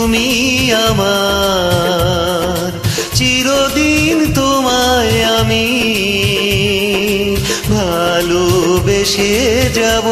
তুমি আমার। চিরদিন তোমায় আমি ভালোবেসে যাব।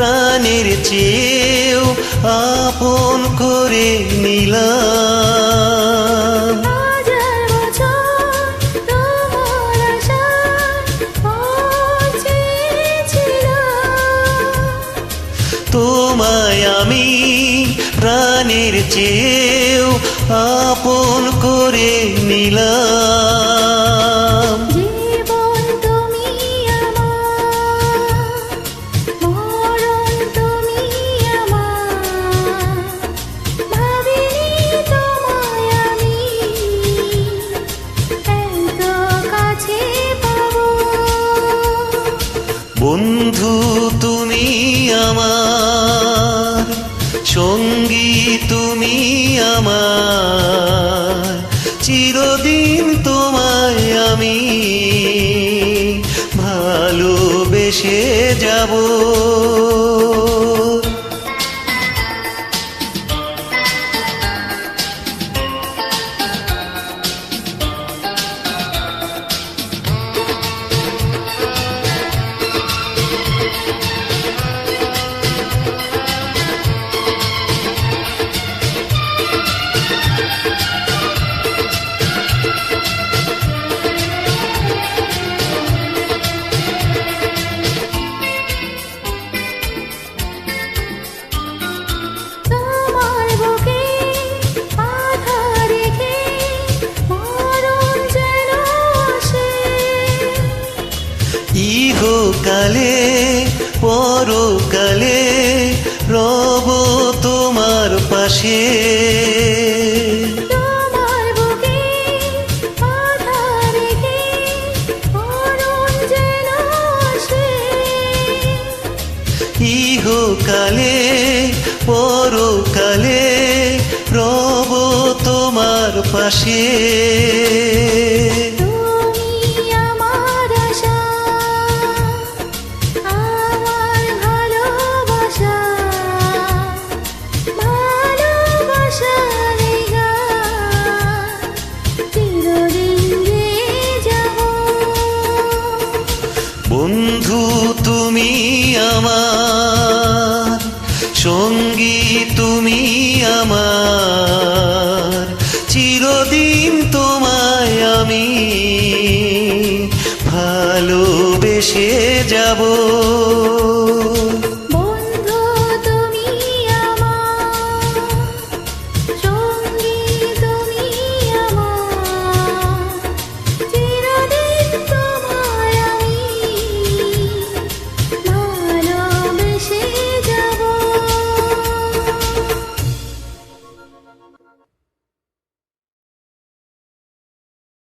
প্রাণের চেয়েও আপন করে নিলাম। তোমায় আমি প্রাণের চেয়েও আপন করে নিলাম। বন্ধু তুমি আমার। সঙ্গী তুমি আমার। চিরদিন তোমায় আমি ভালোবেসে যাব। পরকালে রব তোমার পাশে। ইহকালে পরকালে রব তোমার পাশে। তুমি আমার সঙ্গী তুমি আমার। চিরদিন তোমায় আমি ভালোবেসে যাব।